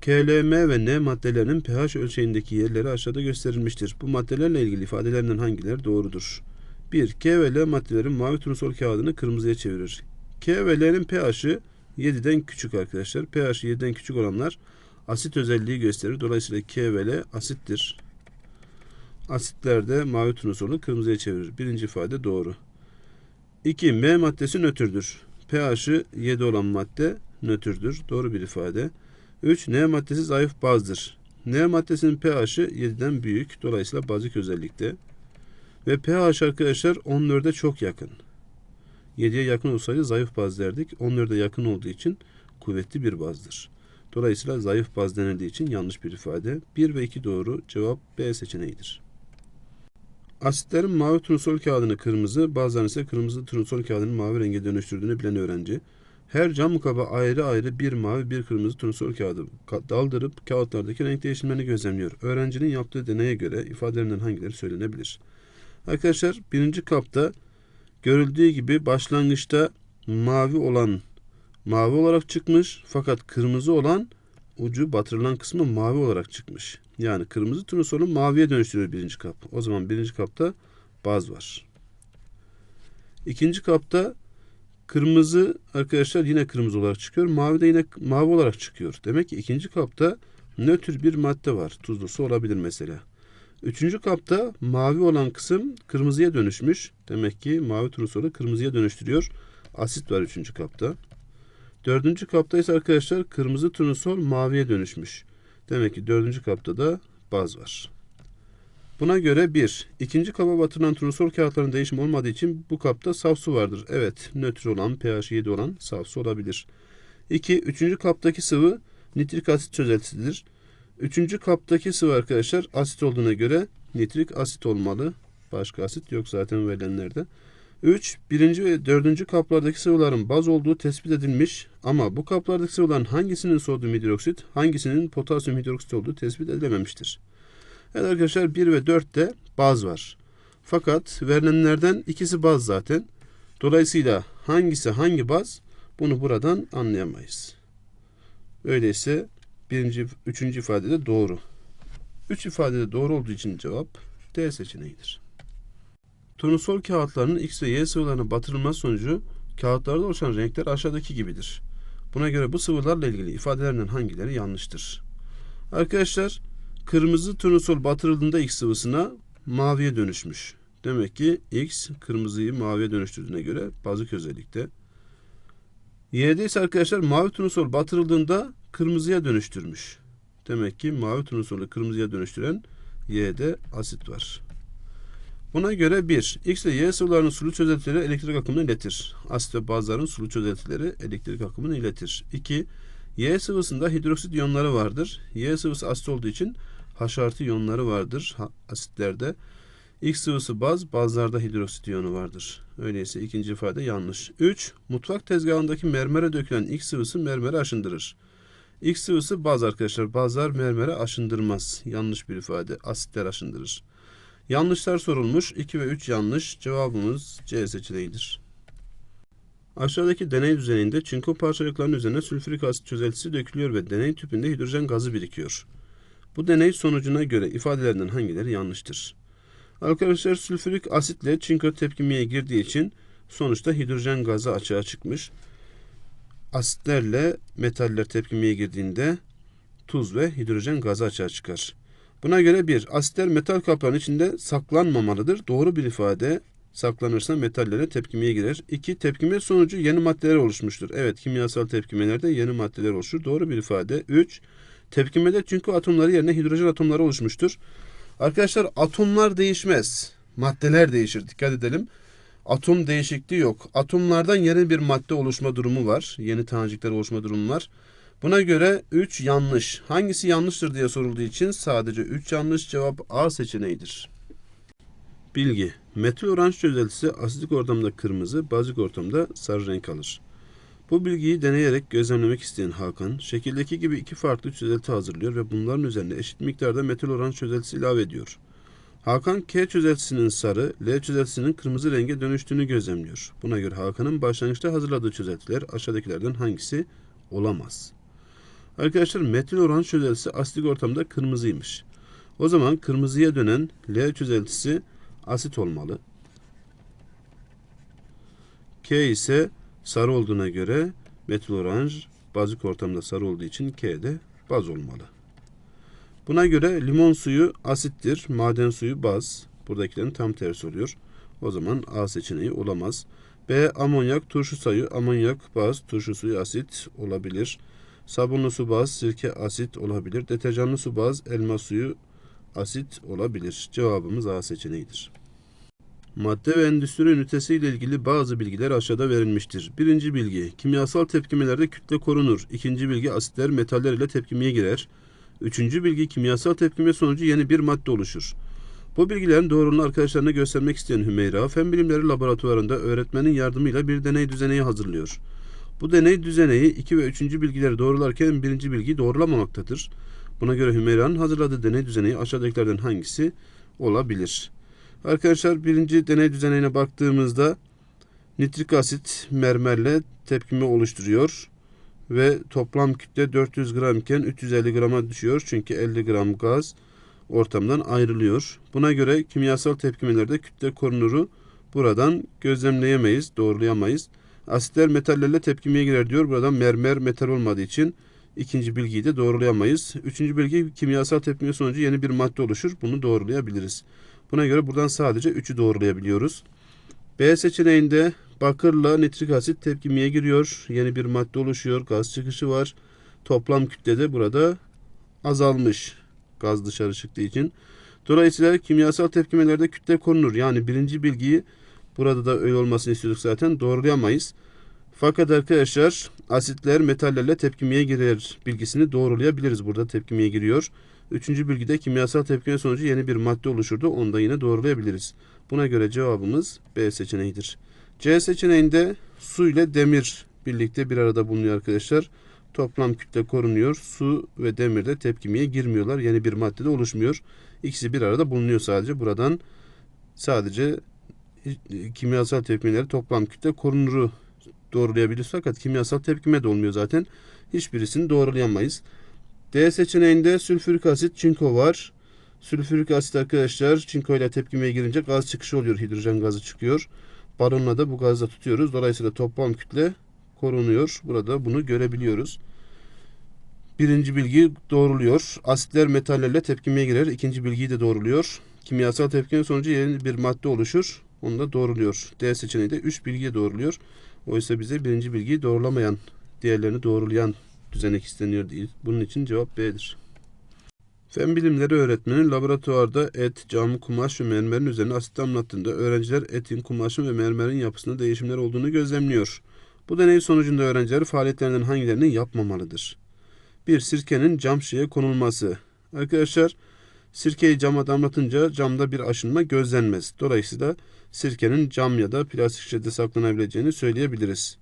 KLM ve N maddelerinin pH ölçeğindeki yerleri aşağıda gösterilmiştir. Bu maddelerle ilgili ifadelerinden hangileri doğrudur? 1. K ve L maddelerin mavi turnusol kağıdını kırmızıya çevirir. K ve L'nin pH'i 7'den küçük arkadaşlar. pH 7'den küçük olanlar asit özelliği gösterir. Dolayısıyla K ve L asittir. Asitlerde mavi turnusolu kırmızıya çevirir. Birinci ifade doğru. 2. M maddesi nötrdür. pH'i 7 olan madde nötrdür. Doğru bir ifade. 3. N maddesi zayıf bazdır. N maddesinin pH'i 7'den büyük. Dolayısıyla bazik özellikte. Ve pH arkadaşlar 14'e çok yakın. 7'ye yakın olsaydı zayıf baz derdik. 14'e yakın olduğu için kuvvetli bir bazdır. Dolayısıyla zayıf baz denildiği için yanlış bir ifade. 1 ve 2 doğru. Cevap B seçeneğidir. Asitlerin mavi turnusol kağıdını kırmızı, bazılarının ise kırmızı turnusol kağıdını mavi renge dönüştürdüğünü bilen öğrenci, her cam kaba ayrı ayrı bir mavi bir kırmızı turnusol kağıdı ka- daldırıp kağıtlardaki renk değişimlerini gözlemliyor. Öğrencinin yaptığı deneye göre ifadelerinden hangileri söylenebilir? Arkadaşlar birinci kapta görüldüğü gibi başlangıçta mavi olan mavi olarak çıkmış fakat kırmızı olan ucu batırılan kısmı mavi olarak çıkmış. Yani kırmızı turnusolu maviye dönüştürüyor birinci kap. O zaman birinci kapta baz var. İkinci kapta kırmızı arkadaşlar yine kırmızı olarak çıkıyor. Mavi de yine mavi olarak çıkıyor. Demek ki ikinci kapta nötr bir madde var. Tuzlu su olabilir mesela. Üçüncü kapta mavi olan kısım kırmızıya dönüşmüş. Demek ki mavi turnusolu kırmızıya dönüştürüyor. Asit var üçüncü kapta. Dördüncü kapta ise arkadaşlar kırmızı turnusol maviye dönüşmüş. Demek ki dördüncü kapta da baz var. Buna göre bir, ikinci kaba batırılan turnusol kağıtlarının değişim olmadığı için bu kapta saf su vardır. Evet, nötr olan, pH 7 olan saf su olabilir. 2. Üçüncü kaptaki sıvı nitrik asit çözeltisidir. Üçüncü kaptaki sıvı arkadaşlar asit olduğuna göre nitrik asit olmalı. Başka asit yok zaten verilenlerde. 3. Birinci ve dördüncü kaplardaki sıvıların baz olduğu tespit edilmiş ama bu kaplardaki sıvıların hangisinin sodyum hidroksit, hangisinin potasyum hidroksit olduğu tespit edilememiştir. Evet arkadaşlar 1 ve 4'te baz var. Fakat verilenlerden ikisi baz zaten. Dolayısıyla hangisi hangi baz bunu buradan anlayamayız. Öyleyse birinci, üçüncü ifadede doğru. Üç ifadede doğru olduğu için cevap D seçeneğidir. Turnusol kağıtlarının X ve Y sıvılarına batırılması sonucu kağıtlarda oluşan renkler aşağıdaki gibidir. Buna göre bu sıvılarla ilgili ifadelerinden hangileri yanlıştır? Arkadaşlar kırmızı turnusol batırıldığında X sıvısına maviye dönüşmüş. Demek ki X kırmızıyı maviye dönüştürdüğüne göre bazık özellikte. Y'de ise arkadaşlar mavi turnusol batırıldığında kırmızıya dönüştürmüş. Demek ki mavi turnusolu kırmızıya dönüştüren Y'de asit var. Buna göre 1. X ve Y sıvılarının sulu çözeltileri elektrik akımını iletir. Asit ve bazıların sulu çözeltileri elektrik akımını iletir. 2. Y sıvısında hidroksit iyonları vardır. Y sıvısı asit olduğu için H artı iyonları vardır asitlerde. X sıvısı baz, bazlarda hidroksit iyonu vardır. Öyleyse ikinci ifade yanlış. 3. Mutfak tezgahındaki mermere dökülen X sıvısı mermere aşındırır. X sıvısı baz arkadaşlar. Bazlar mermere aşındırmaz. Yanlış bir ifade. Asitler aşındırır. Yanlışlar sorulmuş. 2 ve 3 yanlış. Cevabımız C seçeneğidir. Aşağıdaki deney düzeninde çinko parçacıklarının üzerine sülfürik asit çözeltisi dökülüyor ve deney tüpünde hidrojen gazı birikiyor. Bu deney sonucuna göre ifadelerinden hangileri yanlıştır? Arkadaşlar sülfürik asitle çinko tepkimeye girdiği için sonuçta hidrojen gazı açığa çıkmış. Asitlerle metaller tepkimeye girdiğinde tuz ve hidrojen gazı açığa çıkar. Buna göre bir, asitler metal kapların içinde saklanmamalıdır. Doğru bir ifade. Saklanırsa metallere tepkimeye girer. İki, tepkime sonucu yeni maddeler oluşmuştur. Evet, kimyasal tepkimelerde yeni maddeler oluşur. Doğru bir ifade. Üç, tepkimede çünkü atomları yerine hidrojen atomları oluşmuştur. Arkadaşlar atomlar değişmez. Maddeler değişir. Dikkat edelim. Atom değişikliği yok. Atomlardan yeni bir madde oluşma durumu var. Yeni tanecikler oluşma durumu var. Buna göre 3 yanlış. Hangisi yanlıştır diye sorulduğu için sadece 3 yanlış cevap A seçeneğidir. Bilgi. Metil oranj çözeltisi asidik ortamda kırmızı, bazik ortamda sarı renk alır. Bu bilgiyi deneyerek gözlemlemek isteyen Hakan, şekildeki gibi iki farklı çözelti hazırlıyor ve bunların üzerine eşit miktarda metil oranj çözeltisi ilave ediyor. Hakan K çözeltisinin sarı, L çözeltisinin kırmızı renge dönüştüğünü gözlemliyor. Buna göre Hakan'ın başlangıçta hazırladığı çözeltiler aşağıdakilerden hangisi olamaz? Arkadaşlar metil oran çözeltisi asitik ortamda kırmızıymış. O zaman kırmızıya dönen L çözeltisi asit olmalı. K ise sarı olduğuna göre metil oranj bazik ortamda sarı olduğu için K de baz olmalı. Buna göre limon suyu asittir, maden suyu baz. Buradakilerin tam tersi oluyor. O zaman A seçeneği olamaz. B amonyak turşu suyu, amonyak baz, turşu suyu asit olabilir. Sabunlu su baz, sirke asit olabilir. Deterjanlı su baz, elma suyu asit olabilir. Cevabımız A seçeneğidir. Madde ve endüstri ünitesi ile ilgili bazı bilgiler aşağıda verilmiştir. Birinci bilgi, kimyasal tepkimelerde kütle korunur. İkinci bilgi, asitler metaller ile tepkimeye girer. Üçüncü bilgi, kimyasal tepkime sonucu yeni bir madde oluşur. Bu bilgilerin doğruluğunu arkadaşlarına göstermek isteyen Hümeyra, Fen Bilimleri Laboratuvarında öğretmenin yardımıyla bir deney düzeneği hazırlıyor. Bu deney düzeneği 2 ve 3. bilgileri doğrularken birinci bilgiyi doğrulamamaktadır. Buna göre Hümeyra'nın hazırladığı deney düzeneği aşağıdakilerden hangisi olabilir? Arkadaşlar birinci deney düzenine baktığımızda nitrik asit mermerle tepkime oluşturuyor ve toplam kütle 400 gram iken 350 grama düşüyor çünkü 50 gram gaz ortamdan ayrılıyor. Buna göre kimyasal tepkimelerde kütle korunuru buradan gözlemleyemeyiz, doğrulayamayız. Asitler metallerle tepkimeye girer diyor. Buradan mermer metal olmadığı için ikinci bilgiyi de doğrulayamayız. Üçüncü bilgi kimyasal tepkime sonucu yeni bir madde oluşur. Bunu doğrulayabiliriz. Buna göre buradan sadece 3'ü doğrulayabiliyoruz. B seçeneğinde bakırla nitrik asit tepkimeye giriyor. Yeni bir madde oluşuyor. Gaz çıkışı var. Toplam kütle de burada azalmış. Gaz dışarı çıktığı için. Dolayısıyla kimyasal tepkimelerde kütle korunur. Yani birinci bilgiyi burada da öyle olmasını istiyorduk zaten doğrulayamayız. Fakat arkadaşlar asitler metallerle tepkimeye girer bilgisini doğrulayabiliriz. Burada tepkimeye giriyor. Üçüncü bilgide kimyasal tepkime sonucu yeni bir madde oluşurdu. Onu da yine doğrulayabiliriz. Buna göre cevabımız B seçeneğidir. C seçeneğinde su ile demir birlikte bir arada bulunuyor arkadaşlar. Toplam kütle korunuyor. Su ve demir de tepkimeye girmiyorlar. Yeni bir madde de oluşmuyor. İkisi bir arada bulunuyor sadece. Buradan sadece kimyasal tepkimeleri toplam kütle korunuru doğrulayabiliriz. Fakat kimyasal tepkime de olmuyor zaten. Hiçbirisini doğrulayamayız. D seçeneğinde sülfürik asit, çinko var. Sülfürik asit arkadaşlar çinko ile tepkimeye girince gaz çıkışı oluyor. Hidrojen gazı çıkıyor. Baronla da bu gazla tutuyoruz. Dolayısıyla toplam kütle korunuyor. Burada bunu görebiliyoruz. Birinci bilgi doğruluyor. Asitler metallerle tepkimeye girer. İkinci bilgiyi de doğruluyor. Kimyasal tepkime sonucu yeni bir madde oluşur. Onu da doğruluyor. D seçeneği de 3 bilgiye doğruluyor. Oysa bize birinci bilgiyi doğrulamayan, diğerlerini doğrulayan düzenek isteniyor değil. Bunun için cevap B'dir. Fen bilimleri öğretmeni laboratuvarda et, cam, kumaş ve mermerin üzerine asit damlattığında öğrenciler etin, kumaşın ve mermerin yapısında değişimler olduğunu gözlemliyor. Bu deney sonucunda öğrenciler faaliyetlerinden hangilerini yapmamalıdır? 1. Sirkenin cam şişeye konulması. Arkadaşlar sirkeyi cama damlatınca camda bir aşınma gözlenmez. Dolayısıyla sirkenin cam ya da plastik şişede saklanabileceğini söyleyebiliriz.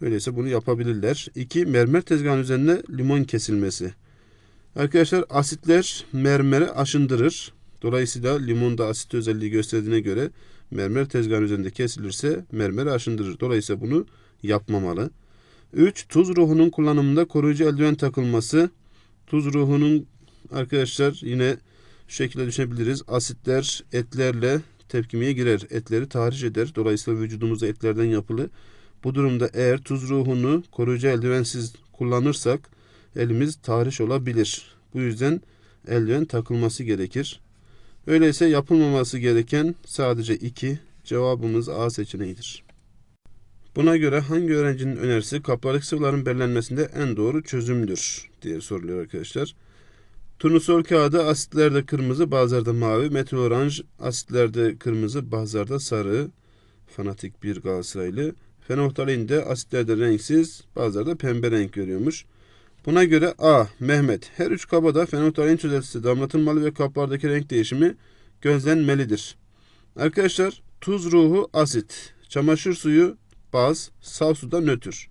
Öyleyse bunu yapabilirler. 2. Mermer tezgahının üzerine limon kesilmesi. Arkadaşlar asitler mermeri aşındırır. Dolayısıyla limonda asit özelliği gösterdiğine göre mermer tezgahının üzerinde kesilirse mermeri aşındırır. Dolayısıyla bunu yapmamalı. 3. Tuz ruhunun kullanımında koruyucu eldiven takılması. Tuz ruhunun arkadaşlar yine şekilde düşünebiliriz. Asitler etlerle tepkimeye girer. Etleri tahriş eder. Dolayısıyla vücudumuzda etlerden yapılı. Bu durumda eğer tuz ruhunu koruyucu eldivensiz kullanırsak elimiz tahriş olabilir. Bu yüzden eldiven takılması gerekir. Öyleyse yapılmaması gereken sadece iki cevabımız A seçeneğidir. Buna göre hangi öğrencinin önerisi kaplardaki sıvıların belirlenmesinde en doğru çözümdür diye soruluyor arkadaşlar. Turnusol kağıdı asitlerde kırmızı, bazılarda mavi, metal oranj asitlerde kırmızı, bazılarda sarı. Fanatik bir Galatasaraylı. Fenolftalin de asitlerde renksiz, bazılarda pembe renk veriyormuş. Buna göre A. Mehmet. Her üç kabada fenolftalin çözeltisi damlatılmalı ve kaplardaki renk değişimi gözlenmelidir. Arkadaşlar tuz ruhu asit, çamaşır suyu baz, saf suda nötr.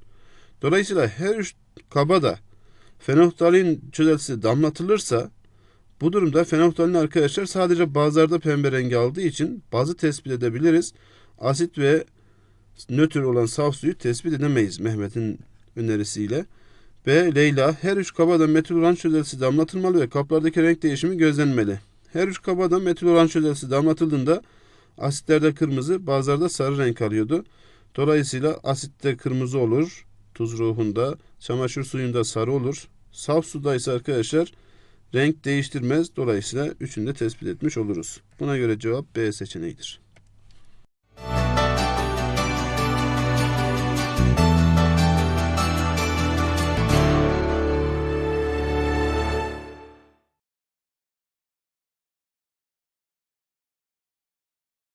Dolayısıyla her üç kabada fenolftalin çözeltisi damlatılırsa bu durumda fenolftalin arkadaşlar sadece bazılarda pembe rengi aldığı için bazı tespit edebiliriz. Asit ve nötr olan saf suyu tespit edemeyiz Mehmet'in önerisiyle. B. Leyla. Her üç kabada metil oran çözeltisi damlatılmalı ve kaplardaki renk değişimi gözlenmeli. Her üç kabada metil oran çözeltisi damlatıldığında asitlerde kırmızı, bazılarda sarı renk alıyordu. Dolayısıyla asitte kırmızı olur, tuz ruhunda, çamaşır suyunda sarı olur. Saf suda ise arkadaşlar renk değiştirmez. Dolayısıyla üçünü de tespit etmiş oluruz. Buna göre cevap B seçeneğidir.